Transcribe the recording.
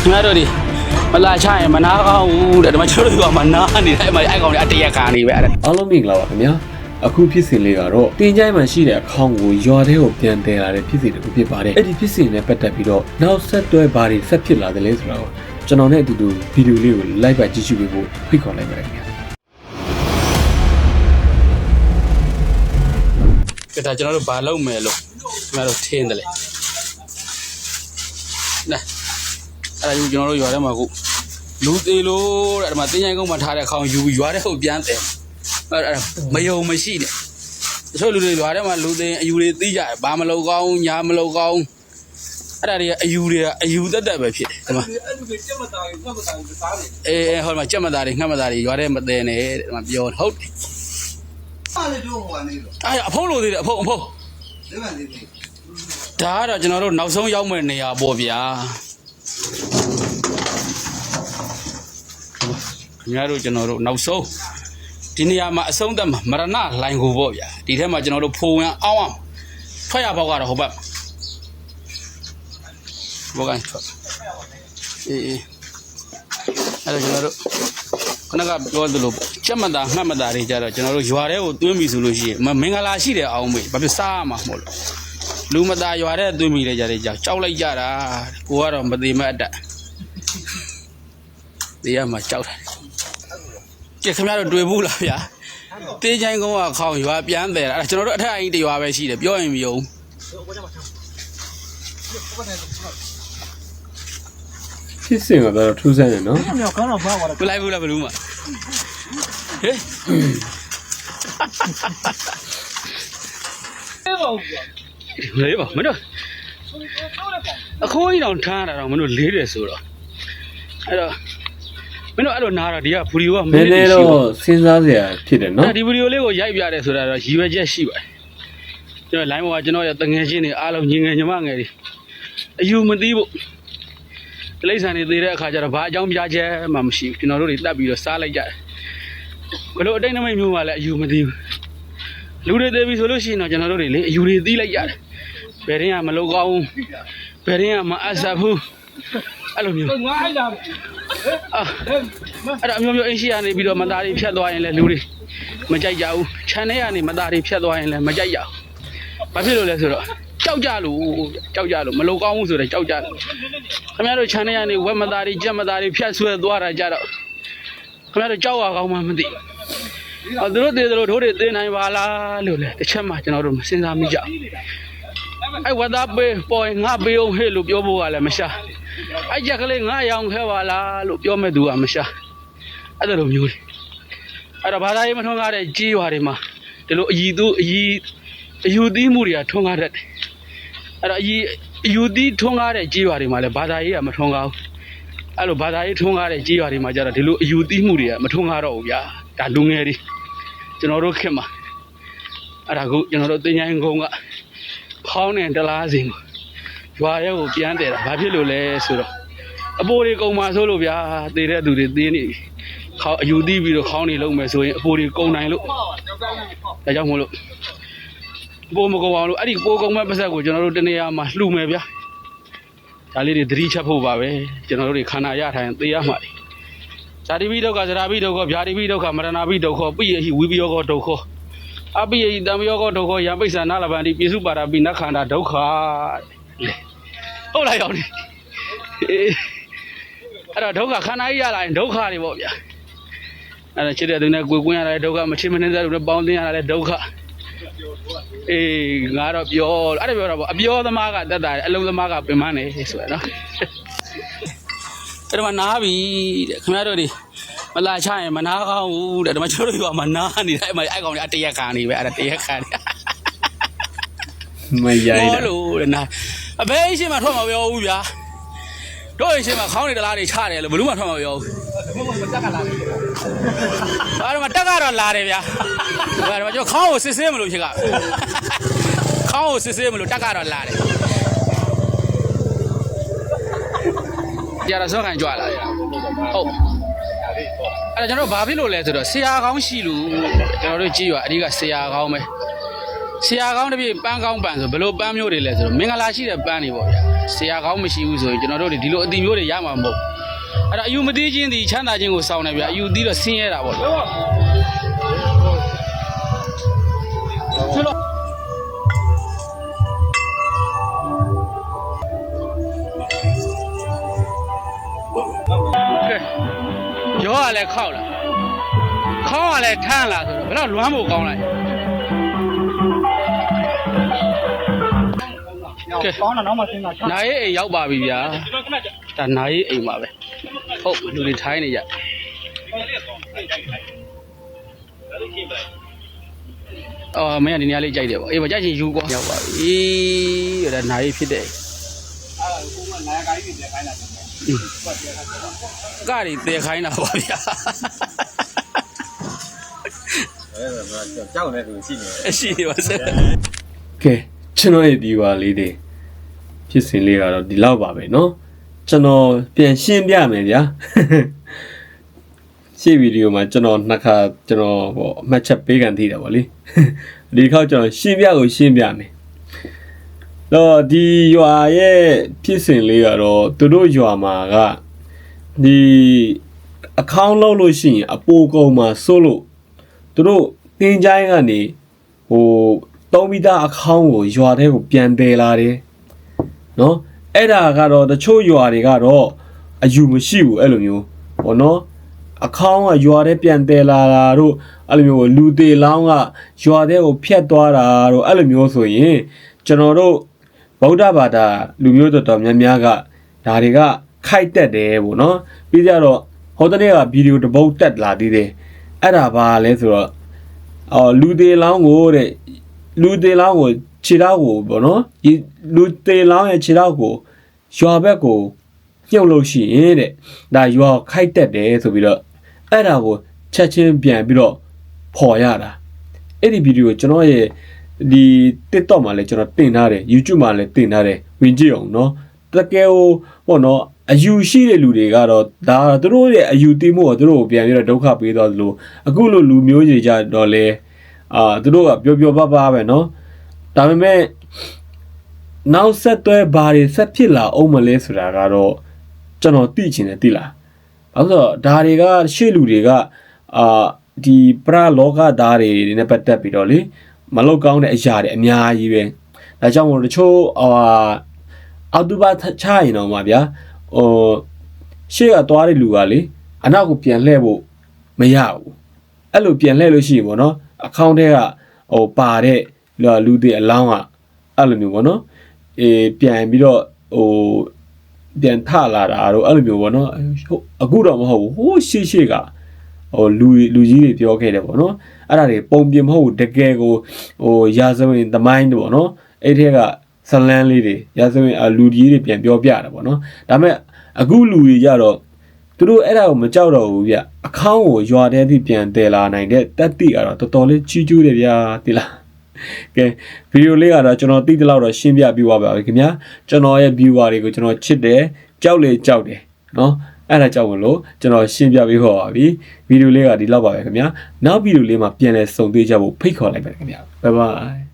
ခင်ဗျားတို့ဒီမလာချရင်မနာကောင်းဘူးတဲ့ဒီမှာကျွန်တော်တို့ကမနာနေတယ်အဲ့မှာအဲ့ကောင်တွေအတရက်ခံနေပဲအဲ့ဒါအားလုံးမင်္ဂလာပါခင်ဗျာအခုဖြစ်စဉ်လေးကတော့တင်ကြိုင်းမှာရှိတဲ့အခေါင်ကိုရွာထဲကိုပြန်တည်လာတဲ့ဖြစ်စဉ်တစ်ခုဖြစ်ပါတယ်အဲ့ဒီဖြစ်စဉ်နဲ့ပတ်သက်ပြီးတော့နောက်ဆက်တွဲဘာတွေဆက်ဖြစ်လာတယ်လဲဆိုတာကိုကျွန်တော်နဲ့အတူတူဗီဒီယိုလေးကို live ပါကြည့်ရှုပေးဖို့ဖိတ်ခေါ်လိုက်ပါတယ်ခင်ဗျာကဲဒါကျွန်တော်တို့ဘာလုပ်မယ်လို့ခင်ဗျားတို့ထင်းတယ်လေနာ အဲ့ဒါယူကျွန်တော်တို့ရွာထဲမှာခုလူသေးလို့တဲ့ဒီမှာတင်းချိုင်းကုန်းမှာထားတဲ့ခေါင်းယူပြီးရွာထဲကိုပြန်တယ်အဲ့ဒါမယုံမရှိနဲ့တချို့လူတွေရွာထဲမှာလူသေးအယူတွေသိကြတယ်ဘာမလုပ်ကောင်းညာမလုပ်ကောင်းအဲ့ဒါတွေကအယူတွေကအယူတက်တက်ပဲဖြစ်တယ်ဒီမှာအဲ့လူတွေကြက်မတာကြီးဖတ်မတာကြီးစားတယ်အေးအေးဟိုမှာကြက်မသားတွေငှက်မသားတွေရွာထဲမသေးနဲ့တဲ့ဒီမှာပြောတယ်ဟုတ်တယ်။အားလည်းတော့ဟိုကနေတော့အဲ့အဖုံးလို့သေးတယ်အဖုံးအဖုံးဒီမှာလေးလေးဒါကတော့ကျွန်တော်တို့နောက်ဆုံးရောက်မဲ့နေရာပေါ့ဗျာ ခင်ဗျားတို့ကျွန်တော်တို့နောက်ဆုံးဒီနေရာမှာအဆုံးသက်မှာမရဏလိုင်ကိုပေါ့ဗျာဒီထဲမှာကျွန်တော်တို့ဖိုးဝင်အောင်အောင်ထွက်ရပေါက်ကတော့ဟိုဘက်ဘောကန်ထွက်အေးအေးအဲ့တော့ကျွန်တော်တို့ခဏကပြောသလိုပေါ့ချက်မတာငှက်မတာတွေကြတော့ကျွန်တော်တို့ရွာထဲကိုတွင်းပြီဆိုလို့ရှိရင်မမင်္ဂလာရှိတယ်အောင်မေဘာဖြစ်စားရမှာမဟုတ်လို့လူမသားရွာတဲ့သွင်းမိလေကြတဲ့ကြောက်ကြောက်လိုက်ကြတာကိုကတော့မသေးမအတက်တရားမှာကြောက်တယ် ကြည့်ခင်ဗျားတို့တွေ့ဘူးလားဗျာတေးချိုင်းကုန်းကခေါင်ရွာပြန်တယ်အဲ့ဒါကျွန်တော်တို့အထက်အရင်တရွာပဲရှိတယ်ပြောရင်မယုံဖြစ်စဉ်ကတော့ထူးဆန်းတယ်နော်။မြောက်ကောင်းတော့ဘာပါလဲမလိုက်ဘူးလားဘလူးမဟေး။အဲ့တော့ဘူးလေပါမင်းတို့အခိုးကြီးတောင်ထားတာတော့မင်းတို့လေးတယ်ဆိုတော့အဲ့တော့ မင်းတို့အဲ့လိုနားတာဒီကဘူရီကနည်းနည်းတော့စဉ်းစားစရာဖြစ်တယ်နော်အဲ့ဒီဗီဒီယိုလေးကိုရိုက်ပြတယ်ဆိုတာတော့ရည်ရွယ်ချက်ရှိပါတယ်ကျွန်တော် line ပေါ်ကကျွန်တော်ရဲ့တငယ်ချင်းတွေအားလုံးညီငယ်ညီမငယ်တွေအယူမသိဖို့တိရစ္ဆာန်တွေသေးတဲ့အခါကျတော့ဘာအကြောင်းပြချက်မှမရှိဘူးကျွန်တော်တို့တွေတတ်ပြီးတော့စားလိုက်ကြတယ်ဘလို့အတိတ်နမိတ်မျိုးမှလည်းအယူမသိဘူးလူတွေသေးပြီဆိုလို့ရှိရင်တော့ကျွန်တော်တို့တွေလေအယူတွေသိလိုက်ကြတယ်ဘယ်ရင်ကမလောက်ကောင်းဘူးဘယ်ရင်ကမအပ်ဆက်ဘူးအဲ့လိုမျိုး။ငါအဲ့လာ အာအဲ့ဒါအမျိုးမျိုးအင်းရှိရနေပြီးတော့မသားတွေဖြတ်သွားရင်လည်းလူတွေမကြိုက်ကြဘူးခြံထဲကနေမသားတွေဖြတ်သွားရင်လည်းမကြိုက်ကြဘူးဘာဖြစ်လို့လဲဆိုတော့ကြောက်ကြလို့ကြောက်ကြလို့မလုံကောင်းဘူးဆိုတော့ကြောက်ကြလို့ခင်ဗျားတို့ခြံထဲကနေဝက်မသားတွေကြက်မသားတွေဖြတ်ဆွဲသွားတာကြတော့ခင်ဗျားတို့ကြောက်ရကောင်းမှမသိဘူးအော်သူတို့တည်သလိုတို့တွေသိနိုင်ပါလားလို့လေတစ်ချက်မှကျွန်တော်တို့မစဉ်းစားမိကြဘူး အဲ့ဝက်သားပေးပေါ်ရင်ငါပေးအောင်ဟဲ့လို့ပြောဖို့ကလည်းမရှာအဲ့ကြက်ကလေးငါရောင်ခဲပါလားလို့ပြောမဲ့သူကမရှာအဲ့ဒါလိုမျိုးတွေအဲ့တော့ဘာသာရေးမထွန်းကားတဲ့ကြီးရွာတွေမှာဒီလိုအည်သူအည်အယူသီးမှုတွေကထွန်းကားတတ်တယ်အဲ့တော့အည်အယူသီးထွန်းကားတဲ့ကြီးရွာတွေမှာလည်းဘာသာရေးကမထွန်းကားဘူးအဲ့လိုဘာသာရေးထွန်းကားတဲ့ကြီးရွာတွေမှာကျတော့ဒီလိုအယူသီးမှုတွေကမထွန်းကားတော့ဘူးဗျာဒါလူငယ်တွေကျွန်တော်တို့ခင်မှာအဲ့ဒါကိုကျွန်တော်တို့တင်ញိုင်းကုန်းက ခေါင်းနဲ့တလားစင်ကိုရွာရဲကိုပြန်တယ်တာဘာဖြစ်လို့လဲဆိုတော့အပိုးတွေကုံမှာဆိုလို့ဗျာသေတဲ့သူတွေသေနေပြီခေါင်းအယူသီးပြီးတော့ခေါင်းတွေလုံးမယ်ဆိုရင်အပိုးတွေကုံနိုင်လို့ဒါကြောင့်မို့လို့ပိုးမကုံအောင်လို့အဲ့ဒီပိုးကုံမဲ့ပတ်သက်ကိုကျွန်တော်တို့တနေရာမှာလှူမယ်ဗျာဒါလေးတွေသတိချက်ဖို့ပါပဲကျွန်တော်တို့တွေခန္ဓာရထိုင်သေရမှာလေဇာတိပိဒုက္ခဇရာပိဒုက္ခဗျာတိပိဒုက္ခမရဏပိဒုက္ခပိယဟိဝိပယောကောဒုက္ခ အပိယဟိတံယောကောဒုက္ခယံပိဿာနာလဗန္တိပိစုပါရပိနခန္ဓာဒုက္ခလေဟုတ်လားရောင်နေအေးအဲ့တော့ဒုက္ခခန္ဓာကြီးရလာရင်ဒုက္ခတွေပေါ့ဗျာအဲ့ဒါချစ်တဲ့သူနဲ့ကိုယ်ကွင်းရတာလည်းဒုက္ခမချစ်မနှင်းတဲ့သူနဲ့ပေါင်းသင်းရတာလည်းဒုက္ခအေးငါတော့ပြောအဲ့ဒါပြောတော့ဗောအပြောသမားကတက်တာတယ်အလုံးသမားကပင်မနေဆိုရနော်အဲ့ဒါမှနားပြီတဲ့ခင်ဗျားတို့ဒီ မလာချရင်မနာကောင်းဘူးတဲ့ဒါမှကျွန်တော်တို့ကမနာနေတယ်အဲ့မှာအဲ့ကောင်ကြီးအတရက်ခံနေပဲအဲ့ဒါတရက်ခံနေမရိုက်တာဟောလို့တဲ့နာအဘဲအရှင်မထွက်မပြောဘူးဗျာတို့အရှင်မခေါင်းနေတလားတွေချတယ်လို့ဘယ်လို့မှထွက်မပြောဘူးဘုံကတက်ကလာတယ်အဲ့တော့တက်ကတော့လာတယ်ဗျာအဲ့တော့ကျွန်တော်ခေါင်းကိုစစ်ဆေးမလို့ဖြစ်ကခေါင်းကိုစစ်ဆေးမလို့တက်ကတော့လာတယ်ကြရစောခံကြွလာတယ်ဟုတ် အဲ့တော့ကျွန်တော်ဘာဖြစ်လို့လဲဆိုတော့ဆရာကောင်းရှိလို့ကျွန်တော်တို့ကြည့်ရအဓိကဆရာကောင်းပဲဆရာကောင်းတစ်ပြည့်ပန်းကောင်းပန်းဆိုဘယ်လိုပန်းမျိုးတွေလဲဆိုတော့မင်္ဂလာရှိတဲ့ပန်းတွေပေါ့ဗျာဆရာကောင်းမရှိဘူးဆိုရင်ကျွန်တော်တို့တွေဒီလိုအတိမျိုးတွေရမှာမဟုတ်အဲ့တော့အယူမသေးခြင်းဒီချမ်းသာခြင်းကိုစောင်းနေဗျာအယူသေးတော့ဆင်းရဲတာပေါ့လေ လည်းခောက်လာခေါင်းကလည်းထမ်းလာဆိုတော့ဘယ်တော့လွမ်းဖို့ကောင်းလိုက်ကဲကောင်းတာနောက်မှစဉ်းစားနာရေးအိမ်ရောက်ပါပြီဗျာဒါနာရေးအိမ်ပါပဲဟုတ်လူတွေထိုင်းနေကြအော်မင်းကဒီနေရာလေးကြိုက်တယ်ပေါ့အေးမကြိုက်ချင်ယူကွာရောက်ပါပြီဒါနာရေးဖြစ်တယ်အဲ့ဒါကိုကနာယကကြီးပြန်ခိုင်းလာတယ် ကတွေတည်ခိုင်းတာပါဗျာ ကြောက်နေသူရှိနေတယ် အရှိနေပါစက် ကဲကျွန်တော်ရဲ့ဒီပါလေးတွေဖြစ်စဉ်လေးကတော့ဒီလောက်ပါပဲเนาะကျွန်တော်ပြန်ရှင်းပြမယ်ဗျာ ရှေ့ဗီဒီယိုမှာကျွန်တော်နှစ်ခါကျွန်တော်ဟိုအမှတ်ချက်ပေးကန်သေးတယ်ဗောလေ ဒီတစ်ခေါက်ကျွန်တော်ရှင်းပြကိုရှင်းပြမယ် တော့ဒီရွာရဲ့ဖြစ်စဉ်လေးကတော့သူတို့ရွာမှာကဒီအကောင့်လောက်လို့ရှိရင်အပိုကုံမှာစိုးလို့သူတို့တင်းချိုင်းကနေဟိုသုံးပြီးသားအကောင့်ကိုရွာထဲကိုပြန်တယ်လာတယ်နော်အဲ့ဒါကတော့တချို့ရွာတွေကတော့အယူမရှိဘူးအဲ့လိုမျိုးဟောနော်အခေါင်းကရွာထဲပြန်တယ်လာတာတို့အဲ့လိုမျိုးလူသေးလောင်းကရွာထဲကိုဖျက်သွားတာတို့အဲ့လိုမျိုးဆိုရင်ကျွန်တော်တို့ ဗုဒ္ဓဘာသာလူမျိုးတော်တော်များများကဒါတွေကခိုက်တက်တယ်ပေါ့နော်ပြီးကြတော့ဟိုတနေ့ကဗီဒီယိုတစ်ပုတ်တက်လာသေးတယ်အဲ့ဒါဘာလဲဆိုတော့အော်လူသေးလောင်းကိုတဲ့လူသေးလောင်းကိုခြေထောက်ကိုပေါ့နော်ဒီလူသေးလောင်းရဲ့ခြေထောက်ကိုရွာဘက်ကိုညှုပ်လို့ရှိရင်တဲ့ဒါရွာခိုက်တက်တယ်ဆိုပြီးတော့အဲ့ဒါကိုချက်ချင်းပြန်ပြီးတော့ဖော်ရတာအဲ့ဒီဗီဒီယိုကျွန်တော်ရဲ့ ဒီ TikTok မှာလည်းကျွန်တော်တင်ထားတယ် YouTube မှာလည်းတင်ထားတယ်ဝင်ကြည့်အောင်เนาะတကယ်ဟိုပေါ့နော်အယူရှိတဲ့လူတွေကတော့ဒါသူတို့ရဲ့အယူတိမှုကိုသူတို့ကိုပြန်ပြီးတော့ဒုက္ခပေးသွားသလိုအခုလိုလူမျိုးကြီးကြတော့လေအာသူတို့ကပျော်ပျော်ပါပါပဲเนาะဒါပေမဲ့နောက်ဆက်တွဲဘာတွေဆက်ဖြစ်လာအောင်မလဲဆိုတာကတော့ကျွန်တော်သိချင်တယ်သိလား ဘာလို့လဲဆိုတော့ဒါတွေကရှေ့လူတွေကအာဒီပရလောကသားတွေနဲ့ပတ်သက်ပြီးတော့လေ မလောက်ကောင်းတဲ့အရာတွေအများကြီးပဲဒါကြောင့်မို့တချို့အာအောက်တူဘာချရင်တော့မှာဗျာဟိုရှေ့ကသွားတဲ့လူကလေအနောက်ကိုပြန်လှည့်ဖို့မရဘူးအဲ့လိုပြန်လှည့်လို့ရှိရင်ပေါ့နော်အကောင့်ထဲကဟိုပါတဲ့လူတွေအလောင်းကအဲ့လိုမျိုးပေါ့နော်အေးပြန်ပြီးတော့ဟိုပြန်ထလာတာတော့အဲ့လိုမျိုးပေါ့နော်ဟုတ်အခုတော့မဟုတ်ဘူးဟိုးရှေ့ရှေ့က ဟိုလူလူကြီးတွေပြောခဲ့တယ်ပေါ့နော်အဲ့ဒါတွေပုံပြင်မဟုတ်ဘူးတကယ်ကိုဟိုရာဇဝင်သမိုင်းတို့ပေါ့နော်အဲ့ထက်ကဇလန်းလေးတွေရာဇဝင်အလူကြီးတွေပြန်ပြောပြတာပေါ့နော်ဒါပေမဲ့အခုလူတွေကြတော့သူတို့အဲ့ဒါကိုမကြောက်တော့ဘူးဗျအခေါင်းကိုရွာတဲ့အထိပြန်တယ်လာနိုင်တဲ့တက်တိကတော့တော်တော်လေးချီးကျူးတယ်ဗျာဒီလားကဲဗီဒီယိုလေးကတော့ကျွန်တော်တိတိလောက်တော့ရှင်းပြပြပါပါခင်ဗျာကျွန်တော်ရဲ့ viewer တွေကိုကျွန်တော်ချစ်တယ်ကြောက်လေကြောက်တယ်နော် အဲ့ဒါကြောင့်မလို့ကျွန်တော်ရှင်းပြပေးဟောပါပြီဗီဒီယိုလေးကဒီလောက်ပါပဲခင်ဗျာနောက်ဗီဒီယိုလေးမှာပြန်လည်ဆုံတွေ့ကြဖို့ဖိတ်ခေါ်လိုက်ပါတယ်ခင်ဗျာဘိုင်ဘိုင်